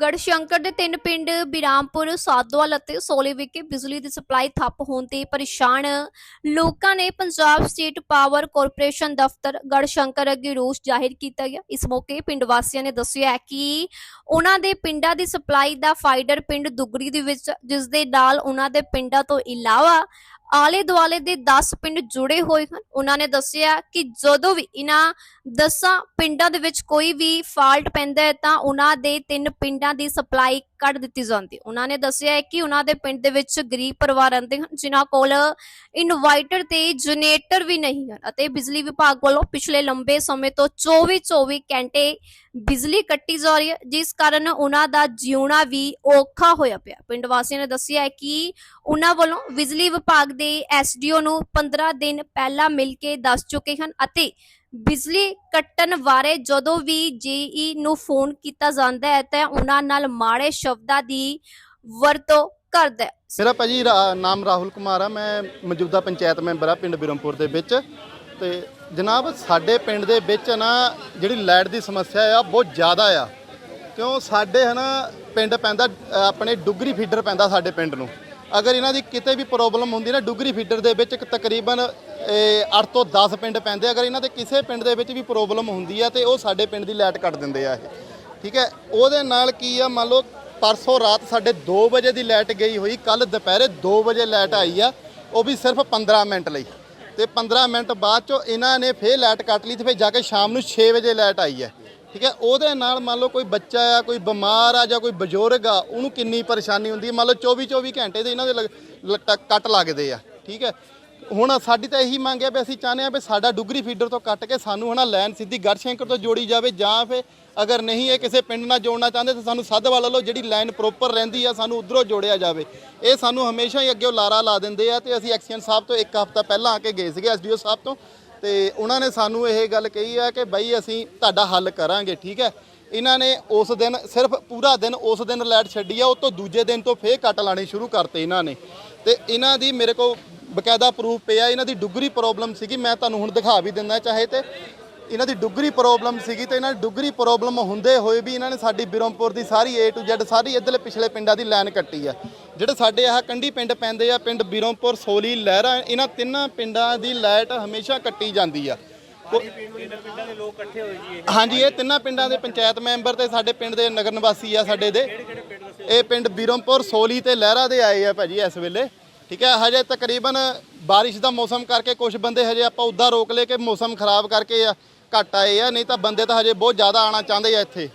ਗੜਸ਼ੰਕਰ ਦੇ ਤਿੰਨ ਪਿੰਡ ਬਿਰਾਮਪੁਰ, ਸਾਦੋਵਾਲ ਅਤੇ ਸੋਲੇ ਵਿਖੇ ਬਿਜਲੀ ਦੀ ਸਪਲਾਈ ਠੱਪ ਹੋਣ ਤੇ ਪਰੇਸ਼ਾਨ ਲੋਕਾਂ ਨੇ ਪੰਜਾਬ ਸਟੇਟ ਪਾਵਰ ਕਾਰਪੋਰੇਸ਼ਨ ਦਫ਼ਤਰ ਗੜਸ਼ੰਕਰ ਅੱਗੇ ਰੋਸ ਜ਼ਾਹਿਰ ਕੀਤਾ ਗਿਆ। ਇਸ ਮੌਕੇ ਪਿੰਡ ਵਾਸੀਆਂ ਨੇ ਦੱਸਿਆ ਹੈ ਕਿ ਉਹਨਾਂ ਦੇ ਪਿੰਡਾਂ ਦੀ ਸਪਲਾਈ ਦਾ ਫਾਈਡਰ ਪਿੰਡ ਦੁਗਰੀ ਦੇ ਵਿੱਚ ਜਿਸ ਦੇ ਨਾਲ ਉਹਨਾਂ ਦੇ ਪਿੰਡਾਂ ਤੋਂ ਇਲਾਵਾ ਆਲੇ ਦੁਆਲੇ ਦੇ 10 ਪਿੰਡ ਜੁੜੇ ਹੋਏ ਹਨ। ਉਹਨਾਂ ਨੇ ਦੱਸਿਆ ਕਿ ਜਦੋਂ ਵੀ ਇਹਨਾਂ 10 ਪਿੰਡਾਂ ਦੇ ਵਿੱਚ ਕੋਈ ਵੀ ਫਾਲਟ ਪੈਂਦਾ ਹੈ ਤਾਂ ਉਹਨਾਂ ਦੇ ਤਿੰਨ ਪਿੰਡਾਂ ਦੀ ਸਪਲਾਈ ਕੱਢ ਦਿੱਤੀ ਜਾਂਦੀ। ਉਹਨਾਂ ਨੇ ਦੱਸਿਆ ਹੈ ਕਿ ਉਹਨਾਂ ਦੇ ਪਿੰਡ ਦੇ ਵਿੱਚ ਗਰੀਬ ਪਰਿਵਾਰ ਰਹਿੰਦੇ ਹਨ, ਜਿਨ੍ਹਾਂ ਕੋਲ ਇਨਵਰਟਰ ਤੇ ਜਨਰੇਟਰ ਵੀ ਨਹੀਂ ਹਨ ਅਤੇ ਬਿਜਲੀ ਵਿਭਾਗ ਵੱਲੋਂ ਪਿਛਲੇ ਲੰਬੇ ਸਮੇਂ ਤੋਂ 24-24 ਘੰਟੇ ਬਿਜਲੀ ਕੱਟੀ ਜਾ ਰਹੀ ਹੈ, ਜਿਸ ਕਾਰਨ ਉਹਨਾਂ ਦਾ ਜਿਉਣਾ ਵੀ ਔਖਾ ਹੋਇਆ ਪਿਆ। ਪਿੰਡ ਵਾਸੀਆਂ ਨੇ ਦੱਸਿਆ ਹੈ ਕਿ ਉਹਨਾਂ ਵੱਲੋਂ ਬਿਜਲੀ ਵਿਭਾਗ ਦੇ ਐਸਡੀਓ ਨੂੰ 15 ਦਿਨ ਪਹਿਲਾਂ ਮਿਲ ਕੇ ਦੱਸ ਚੁੱਕੇ ਹਨ ਅਤੇ ਬਿਜਲੀ ਕੱਟਣ ਬਾਰੇ ਜਦੋਂ ਵੀ ਜੇਈ ਨੂੰ ਫੋਨ ਕੀਤਾ ਜਾਂਦਾ ਹੈ ਤਾਂ ਉਹਨਾਂ ਨਾਲ ਮਾੜੇ ਸ਼ਬਦਾਂ ਦੀ ਵਰਤੋਂ ਕਰਦਾ ਹੈ। ਮੇਰਾ ਭਾਜੀ ਰਾ- ਨਾਮ ਰਾਹੁਲ ਕੁਮਾਰ ਆ। ਮੈਂ ਮੌਜੂਦਾ ਪੰਚਾਇਤ ਮੈਂਬਰ ਆ ਪਿੰਡ ਬਿਰਮਪੁਰ ਦੇ ਵਿੱਚ। ਤੇ ਜਨਾਬ ਸਾਡੇ ਪਿੰਡ ਦੇ ਵਿੱਚ ਨਾ ਜਿਹੜੀ ਲਾਈਟ ਦੀ ਸਮੱਸਿਆ ਆ ਬਹੁਤ ਜ਼ਿਆਦਾ ਆ। ਕਿਉਂ? ਸਾਡੇ ਹਨਾ ਪਿੰਡ ਪੈਂਦਾ ਅ, ਆਪਣੇ ਡੁਗਰੀ ਫੀਡਰ ਪੈਂਦਾ ਸਾਡੇ ਪਿੰਡ ਨੂੰ। ਅਗਰ ਇਹਨਾਂ ਦੀ ਕਿਤੇ ਵੀ ਪ੍ਰੋਬਲਮ ਹੁੰਦੀ ਨਾ, ਡੁਗਰੀ ਫੀਡਰ ਦੇ ਵਿੱਚ ਤਕਰੀਬਨ 8 ਤੋਂ 10 ਪਿੰਡ ਪੈਂਦੇ ਅਗਰ ਇਹਨਾਂ ਦੇ ਕਿਸੇ ਪਿੰਡ ਦੇ ਵਿੱਚ ਵੀ ਪ੍ਰੋਬਲਮ ਹੁੰਦੀ ਆ, ਤੇ ਉਹ ਸਾਡੇ ਪਿੰਡ ਦੀ ਲਾਈਟ ਕੱਟ ਦਿੰਦੇ ਆ ਇਹ। ਠੀਕ ਹੈ? ਉਹਦੇ ਨਾਲ ਕੀ ਆ, ਮੰਨ ਲਓ ਪਰਸੋਂ ਰਾਤ ਸਾਡੇ 2 ਵਜੇ ਦੀ ਲਾਈਟ ਗਈ ਹੋਈ ਕੱਲ ਦੁਪਹਿਰੇ 2 ਵਜੇ ਲਾਈਟ ਆਈ ਆ, ਉਹ ਵੀ ਸਿਰਫ 15 ਮਿੰਟ ਲਈ। ਤੇ 15 ਮਿੰਟ ਬਾਅਦ ਚੋਂ ਇਹਨਾਂ ਨੇ ਫੇਰ ਲਾਈਟ ਕੱਟ ਲਈ ਤੇ ਫਿਰ ਜਾ ਕੇ ਸ਼ਾਮ ਨੂੰ 6 ਵਜੇ ਲਾਈਟ ਆਈ ਹੈ। ਠੀਕ ਹੈ, ਉਹਦੇ ਨਾਲ ਮੰਨ ਲਓ ਕੋਈ ਬੱਚਾ ਆ, ਕੋਈ ਬਿਮਾਰ ਆ ਜਾਂ ਕੋਈ ਬਜ਼ੁਰਗ ਆ, ਉਹਨੂੰ ਕਿੰਨੀ ਪਰੇਸ਼ਾਨੀ ਹੁੰਦੀ ਹੈ? ਮੰਨ ਲਓ 24 24 ਘੰਟੇ ਦੇ ਇਹਨਾਂ ਦੇ ਲਗ- ਕੱਟ ਲੱਗਦੇ ਆ, ਠੀਕ ਹੈ। ਹੁਣ ਸਾਡੀ ਤਾਂ ਇਹੀ ਮੰਗ ਹੈ ਵੀ ਅਸੀਂ ਚਾਹੁੰਦੇ ਆ ਵੀ ਸਾਡਾ ਡੁਗਰੀ ਫੀਡਰ ਤੋਂ ਕੱਟ ਕੇ ਸਾਨੂੰ ਹਨਾ ਲਾਈਨ ਸਿੱਧੀ ਗੜਸ਼ੰਕਰ ਤੋਂ ਜੋੜੀ ਜਾਵੇ ਜਾਂ ਫਿਰ ਅਗਰ ਨਹੀਂ ਇਹ ਕਿਸੇ ਪਿੰਡ ਨਾਲ ਜੋੜਨਾ ਚਾਹੁੰਦੇ ਤਾਂ ਸਾਨੂੰ ਸੱਧਵਾਲ ਵੱਲੋਂ ਜਿਹੜੀ ਲਾਈਨ ਪ੍ਰੋਪਰ ਰਹਿੰਦੀ ਆ ਸਾਨੂੰ ਉਧਰੋਂ ਜੋੜਿਆ ਜਾਵੇ। ਇਹ ਸਾਨੂੰ ਹਮੇਸ਼ਾ ਹੀ ਅੱਗੇ ਲਾਰਾ ਲਾ ਦਿੰਦੇ ਆ ਤੇ ਅਸੀਂ ਐਕਸੀਅਨ ਸਾਹਿਬ ਤੋਂ ਇੱਕ ਹਫ਼ਤਾ ਪਹਿਲਾਂ ਆ ਕੇ ਗਏ ਸੀਗੇ, ਐਸਡੀਓ ਸਾਹਿਬ ਤੋਂ। ਤੇ ਉਹਨਾਂ ਨੇ ਸਾਨੂੰ ਇਹ ਗੱਲ ਕਹੀ ਆ ਕਿ ਬਈ ਅਸੀਂ ਤੁਹਾਡਾ ਹੱਲ ਕਰਾਂਗੇ, ਠੀਕ ਹੈ? ਇਹਨਾਂ ਨੇ ਉਸ ਦਿਨ ਸਿਰਫ ਪੂਰਾ ਦਿਨ ਉਸ ਦਿਨ ਲਾਈਟ ਛੱਡੀ ਆ, ਉਹ ਤੋਂ ਦੂਜੇ ਦਿਨ ਤੋਂ ਫੇਰ ਕੱਟ ਲਾਣੇ ਸ਼ੁਰੂ ਕਰਤੇ ਇਹਨਾਂ ਨੇ। ਤੇ ਇਹਨਾਂ ਦੀ ਮੇਰੇ ਕੋਲ ਬਕਾਇਦਾ ਪ੍ਰੂਫ ਪਿਆ, ਇਹਨਾਂ ਦੀ ਡੁਗਰੀ ਪ੍ਰੋਬਲਮ ਸੀਗੀ, ਮੈਂ ਤੁਹਾਨੂੰ ਹੁਣ ਦਿਖਾ ਵੀ ਦਿੰਦਾ ਚਾਹੇ ਤੇ ਇਹਨਾਂ ਦੀ ਡੁੱਗਰੀ ਪ੍ਰੋਬਲਮ ਸੀਗੀ ਤੇ ਇਹਨਾਂ ਦੀ ਡੁਗਰੀ ਪ੍ਰੋਬਲਮ ਹੁੰਦੇ ਹੋਏ ਵੀ ਇਹਨਾਂ ਨੇ ਸਾਡੀ ਬਿਰਮਪੁਰ ਦੀ ਸਾਰੀ A to Z ਸਾਰੀ ਇੱਧਰਲੇ ਪਿਛਲੇ ਪਿੰਡਾਂ ਦੀ ਲਾਈਨ ਕੱਟੀ ਆ। ਜਿਹੜੇ ਸਾਡੇ ਆਹ ਕੰਢੀ ਪਿੰਡ ਪੈਂਦੇ ਆ, ਪਿੰਡ ਬਿਰਮਪੁਰ, ਸੋਲੀ, ਲਹਿਰਾ, ਇਹਨਾਂ ਤਿੰਨਾਂ ਪਿੰਡਾਂ ਦੀ ਲਾਈਟ ਹਮੇਸ਼ਾ ਕੱਟੀ ਜਾਂਦੀ ਆ। ਹਾਂਜੀ, ਇਹ ਤਿੰਨਾਂ ਪਿੰਡਾਂ ਦੇ ਪੰਚਾਇਤ ਮੈਂਬਰ ਤੇ ਸਾਡੇ ਪਿੰਡ ਦੇ ਨਗਰ ਨਿਵਾਸੀ ਆ ਸਾਡੇ ਦੇ। ਇਹ ਪਿੰਡ ਬਿਰਮਪੁਰ, ਸੋਲੀ ਤੇ ਲਹਿਰਾ ਦੇ ਆਏ ਆ ਭਾਜੀ ਇਸ ਵੇਲੇ। ਠੀਕ ਹੈ ਹਜੇ ਤਕਰੀਬਨ ਬਾਰਿਸ਼ ਦਾ ਮੌਸਮ ਕਰਕੇ ਕੁਝ ਬੰਦੇ ਹਜੇ ਆਪਾਂ ਉਦਾਂ ਰੋਕ ਲਏ ਕਿ ਮੌਸਮ ਖਰਾਬ ਕਰਕੇ ਆ। ਘੱਟ ਆਏ ਆ, ਨਹੀਂ ਤਾਂ ਬੰਦੇ ਤਾਂ ਹਜੇ ਬਹੁਤ ਜ਼ਿਆਦਾ ਆਣਾ ਚਾਹੁੰਦੇ ਆ ਇੱਥੇ।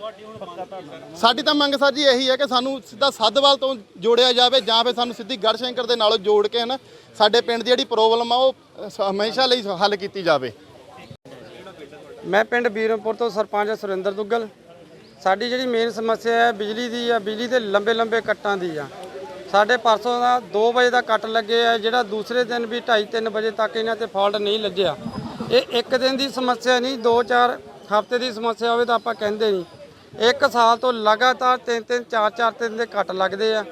ਸਾਡੀ ਤਾਂ ਮੰਗ ਸਰ ਜੀ ਇਹੀ ਹੈ ਕਿ ਸਾਨੂੰ ਸਿੱਧਾ ਸੱਧਵਾਲ ਤੋਂ ਜੋੜਿਆ ਜਾਵੇ ਜਾਂ ਫਿਰ ਸਾਨੂੰ ਸਿੱਧੀ ਗੜਸ਼ੰਕਰ ਦੇ ਨਾਲੋਂ ਜੋੜ ਕੇ ਹਨ, ਸਾਡੇ ਪਿੰਡ ਦੀ ਜਿਹੜੀ ਪ੍ਰੋਬਲਮ ਆ ਉਹ ਹਮੇਸ਼ਾ ਲਈ ਹੱਲ ਕੀਤੀ ਜਾਵੇ। ਮੈਂ ਪਿੰਡ ਬੀਰਮਪੁਰ ਤੋਂ ਸਰਪੰਚ ਸੁਰਿੰਦਰ ਦੁੱਗਲ। ਸਾਡੀ ਜਿਹੜੀ ਮੇਨ ਸਮੱਸਿਆ ਹੈ, ਬਿਜਲੀ ਦੀ ਆ, ਬਿਜਲੀ ਦੇ ਲੰਬੇ ਲੰਬੇ ਕੱਟਾਂ ਦੀ ਆ। ਸਾਡੇ ਪਰਸੋਂ ਦਾ 2 ਵਜੇ ਦਾ ਕੱਟ ਲੱਗੇ ਆ, ਜਿਹੜਾ ਦੂਸਰੇ ਦਿਨ ਵੀ 2:30 3 ਵਜੇ ਤੱਕ ਇਹਨਾਂ ਤੇ ਫਾਲਟ ਨਹੀਂ ਲੱਗਿਆ। ਇਹ ਇੱਕ ਦਿਨ ਦੀ ਸਮੱਸਿਆ ਨਹੀਂ 2-4 ਹਫ਼ਤੇ ਦੀ ਸਮੱਸਿਆ ਹੋਵੇ ਤਾਂ ਆਪਾਂ ਕਹਿੰਦੇ ਨਹੀਂ। ਇੱਕ ਸਾਲ ਤੋਂ ਲਗਾਤਾਰ 3-3 4-4 ਦਿਨ ਦੇ ਕੱਟ ਲੱਗਦੇ ਆ।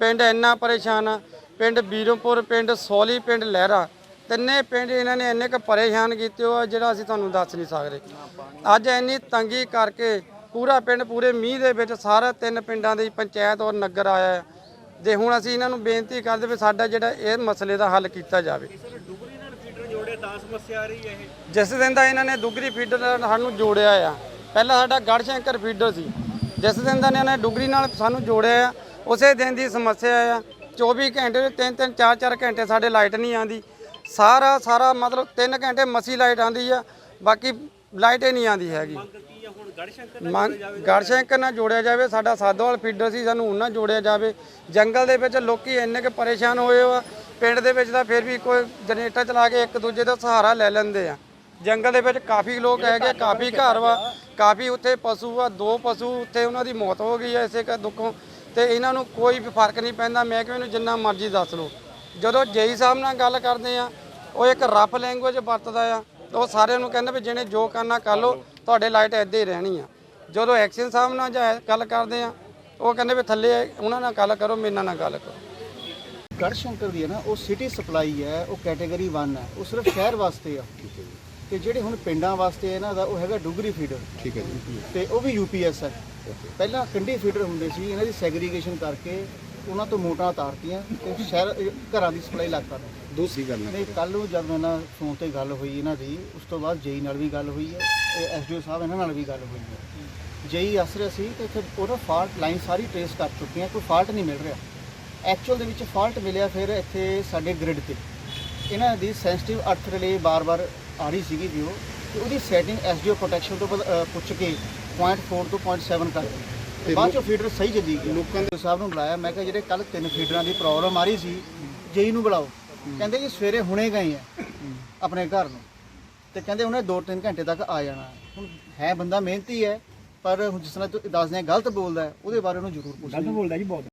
ਪਿੰਡ ਇੰਨਾ ਪਰੇਸ਼ਾਨ ਆ। ਪਿੰਡ ਬੀਰਮਪੁਰ, ਪਿੰਡ ਸੋਲੀ, ਪਿੰਡ ਲਹਿਰਾ। ਤਿੰਨੇ ਪਿੰਡ ਇਹਨਾਂ ਨੇ ਇੰਨੇ ਕੁ ਪਰੇਸ਼ਾਨ ਕੀਤੇ ਹੋ ਆ ਜਿਹੜਾ ਅਸੀਂ ਤੁਹਾਨੂੰ ਦੱਸ ਨਹੀਂ ਸਕਦੇ। ਅੱਜ ਇੰਨੀ ਤੰਗੀ ਕਰਕੇ ਪੂਰਾ ਪਿੰਡ ਪੂਰੇ ਮੀਂਹ ਦੇ ਵਿੱਚ ਸਾਰਾ ਤਿੰਨ ਪਿੰਡਾਂ ਦੀ ਪੰਚਾਇਤ ਔਰ ਨਗਰ ਆਇਆ। ਜੇ ਹੁਣ ਅਸੀਂ ਇਹਨਾਂ ਨੂੰ ਬੇਨਤੀ ਕਰਦੇ ਵੀ ਸਾਡਾ ਜਿਹੜਾ ਇਹ ਮਸਲੇ ਦਾ ਹੱਲ ਕੀਤਾ ਜਾਵੇ। ਸਮੱਸਿਆ ਆ ਰਹੀ ਹੈ ਜਿਸ ਦਿਨ ਦਾ ਇਹਨਾਂ ਨੇ ਦੁਗਰੀ ਫੀਡਰ ਨਾਲ ਸਾਨੂੰ ਜੋੜਿਆ ਆ। ਪਹਿਲਾਂ ਸਾਡਾ ਗੜਸ਼ੰਕਰ ਫੀਡਰ ਸੀ। ਜਿਸ ਦਿਨ ਦਾ ਇਹਨਾਂ ਨੇ ਡੁਗਰੀ ਨਾਲ ਸਾਨੂੰ ਜੋੜਿਆ ਆ, ਉਸੇ ਦਿਨ ਦੀ ਸਮੱਸਿਆ ਆ। 24 ਘੰਟੇ, ਤਿੰਨ ਤਿੰਨ, ਚਾਰ ਚਾਰ ਘੰਟੇ ਸਾਡੇ ਲਾਈਟ ਨਹੀਂ ਆਂਦੀ ਸਾਰਾ ਸਾਰਾ ਮਤਲਬ 3 ਘੰਟੇ ਮਸੀ ਲਾਈਟ ਆਂਦੀ ਆ, ਬਾਕੀ ਲਾਈਟ ਹੀ ਨਹੀਂ ਆਂਦੀ ਹੈਗੀ। ਮੰਗ ਗੜਸ਼ੰਕਰ ਨਾਲ ਜੋੜਿਆ ਜਾਵੇ ਸਾਡਾ ਸਾਦੋਵਾਲ ਫੀਡਰ ਸੀ ਸਾਨੂੰ ਉਹਨਾਂ ਜੋੜਿਆ ਜਾਵੇ। ਜੰਗਲ ਦੇ ਵਿੱਚ ਲੋਕੀ ਇੰਨੇ ਕੁ ਪਰੇਸ਼ਾਨ ਹੋਏ ਆ ਪਿੰਡ ਦੇ ਵਿੱਚ ਤਾਂ ਫਿਰ ਵੀ ਕੋਈ ਜਨਰੇਟਰ ਚਲਾ ਕੇ ਇੱਕ ਦੂਜੇ ਦਾ ਸਹਾਰਾ ਲੈ ਲੈਂਦੇ ਆ। ਜੰਗਲ ਦੇ ਵਿੱਚ ਕਾਫੀ ਲੋਕ ਹੈਗੇ ਕਾਫੀ ਘਰ ਵਾ ਕਾਫੀ ਉੱਥੇ ਪਸ਼ੂ ਆ ਦੋ ਪਸ਼ੂ ਉੱਥੇ ਉਹਨਾਂ ਦੀ ਮੌਤ ਹੋ ਗਈ ਐ ਇਸੇ ਕ ਦੁੱਖੋਂ। ਤੇ ਇਹਨਾਂ ਨੂੰ ਕੋਈ ਵੀ ਫ਼ਰਕ ਨਹੀਂ ਪੈਂਦਾ ਮੈਂ ਕਿਹਾ ਇਹਨੂੰ ਜਿੰਨਾ ਮਰਜ਼ੀ ਦੱਸ ਲਓ। ਜਦੋਂ ਜੇਈ ਸਾਹਿਬ ਨਾਲ ਗੱਲ ਕਰਦੇ ਆ ਉਹ ਇੱਕ ਰਫ ਲੈਂਗੁਏਜ ਵਰਤਦਾ ਆ ਉਹ ਸਾਰਿਆਂ ਨੂੰ ਕਹਿੰਦੇ ਵੀ ਜਿਹਨੇ ਜੋ ਕਰਨਾ ਕਰ ਲਓ ਤੁਹਾਡੇ ਲਾਈਟ ਇੱਦਾਂ ਹੀ ਰਹਿਣੀ ਆ। ਜਦੋਂ ਐਕਸ਼ਨ ਸਾਹਿਬ ਨਾਲ ਜਾਂ ਗੱਲ ਕਰਦੇ ਆ ਉਹ ਕਹਿੰਦੇ ਵੀ ਥੱਲੇ ਉਹਨਾਂ ਨਾਲ ਗੱਲ ਕਰੋ ਮੇਰੇ ਨਾਲ ਗੱਲ ਕਰੋ। ਗੜਸ਼ੰਕਰ ਦੀ ਹੈ ਨਾ ਉਹ ਸਿਟੀ ਸਪਲਾਈ ਹੈ ਉਹ ਕੈਟਾਗਰੀ 1 ਹੈ ਉਹ ਸਿਰਫ ਸ਼ਹਿਰ ਵਾਸਤੇ ਆ। ਤੇ ਜਿਹੜੇ ਹੁਣ ਪਿੰਡਾਂ ਵਾਸਤੇ ਇਹਨਾਂ ਦਾ ਉਹ ਹੈਗਾ ਡੁਗਰੀ ਫੀਡਰ ਠੀਕ ਹੈ ਜੀ। ਤੇ ਉਹ ਵੀ ਯੂਪੀਐਸ ਹੈ। ਪਹਿਲਾਂ ਕੰਢੀ ਫੀਡਰ ਹੁੰਦੇ ਸੀ ਇਹਨਾਂ ਦੀ ਸੈਗਰੀਗੇਸ਼ਨ ਕਰਕੇ ਉਹਨਾਂ ਤੋਂ ਮੋਟਰਾਂ ਤਾਰਤੀਆਂ ਤੇ ਸ਼ਹਿਰ ਘਰਾਂ ਦੀ ਸਪਲਾਈ ਲੱਗ ਕਰ ਦੂਸਰੀ ਗੱਲ ਨਹੀਂ ਕੱਲ ਨੂੰ ਜਦ ਮੇਰੇ ਨਾਲ ਫੋਨ ਤੇ ਗੱਲ ਹੋਈ ਇਹਨਾਂ ਦੀ ਉਸ ਤੋਂ ਬਾਅਦ ਜੇਈ ਨਾਲ ਵੀ ਗੱਲ ਹੋਈ ਹੈ ਐਸਡੀਓ ਸਾਹਿਬ ਇਹਨਾਂ ਨਾਲ ਵੀ ਗੱਲ ਹੋਈ ਹੈ। ਜੇਈ ਅਸਰ ਸੀ ਤੇ ਇੱਥੇ ਉਹਦਾ ਫਾਲਟ ਲਾਈਨ ਸਾਰੀ ਟ੍ਰੇਸ ਕਰ ਚੁੱਕੇ ਆ ਕੋਈ ਫਾਲਟ ਨਹੀਂ ਮਿਲ ਰਿਹਾ। ਐਕਚੁਅਲ ਦੇ ਵਿੱਚ ਫਾਲਟ ਮਿਲਿਆ ਫਿਰ ਇੱਥੇ ਸਾਡੇ ਗ੍ਰਿਡ ਤੇ। ਇਹਨਾਂ ਦੀ ਸੈਂਸਿਟਿਵ ਅਰਥ ਰਿਲੇ ਬਾਰ-ਬਾਰ ਆ ਰਹੀ ਸੀਗੀ ਵੀ ਉਹ ਤੇ ਉਹਦੀ ਸੈਟਿੰਗ ਐਸਡੀਓ ਪ੍ਰੋਟੈਕਸ਼ਨ ਤੋਂ ਪੁੱਛ ਕੇ 0.4 ਤੋਂ 0.7 ਕਰ ਦਿੱਤੀ ਬਾਅਦ ਚੋਂ ਫੀਡਰ ਸਹੀ ਚੱਲੀ ਗਿਆ ਲੋਕਾਂ ਦੇ ਸਾਹਿਬ ਨੂੰ ਬੁਲਾਇਆ ਮੈਂ ਕਿਹਾ ਜਿਹੜੇ ਕੱਲ ਤਿੰਨ ਫੀਡਰਾਂ ਦੀ ਪ੍ਰੋਬਲਮ ਆ ਰਹੀ ਸੀ ਜੇਈ ਨੂੰ ਬੁਲਾਓ। ਕਹਿੰਦੇ ਜੀ ਸਵੇਰੇ ਹੁਣੇ ਗਏ ਆ ਆਪਣੇ ਘਰ ਨੂੰ। ਤੇ ਕਹਿੰਦੇ ਉਹਨੇ 2-3 ਘੰਟੇ ਤੱਕ ਆ ਜਾਣਾ। ਹੁਣ ਹੈ ਬੰਦਾ ਮਿਹਨਤੀ ਹੈ ਪਰ ਹੁਣ ਜਿਸ ਤਰ੍ਹਾਂ ਤੂੰ ਦੱਸਦੇ ਗਲਤ ਬੋਲਦਾ ਹੈ, ਉਹਦੇ ਬਾਰੇ ਉਹਨੂੰ ਜ਼ਰੂਰ ਪੁੱਛਣਾ ਬੋਲਦਾ ਜੀ ਬਹੁਤ।